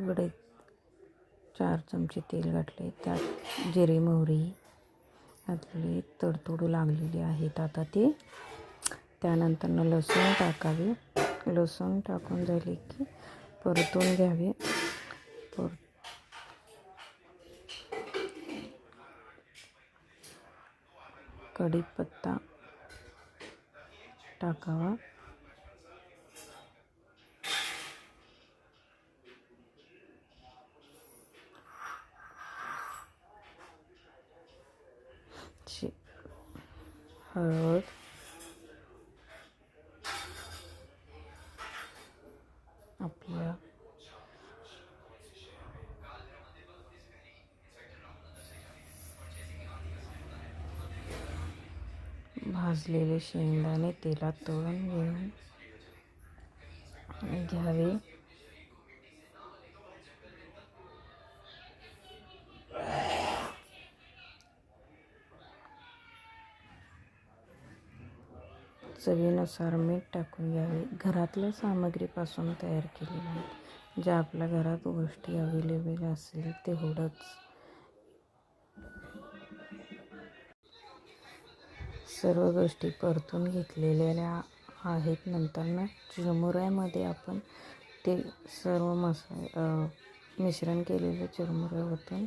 गडे चार चमचे तेल घातले. त्यात जिरे मोहरी घातलेली तडतडू लागलेली आहेत आता ते. त्यानंतर लसूण टाकावे. लसूण टाकून झाले की परतून घ्यावे. पर कढीपत्ता टाकावा. हळद आपल्या भाजलेले शेंगदाणे तेलात तळून घेऊन घ्यावे चवीनुसार मीठ टाकून घ्यावे. घरातल्या सामग्रीपासून तयार केलेले आहे ज्या आपल्या घरात गोष्टी अवेलेबल असेल तेवढंच. सर्व गोष्टी परतून घेतलेल्या आहेत. नंतर चिरमुऱ्यामध्ये आपण ते सर्व मसा मिश्रण केलेलं चुरमुऱ्यावरून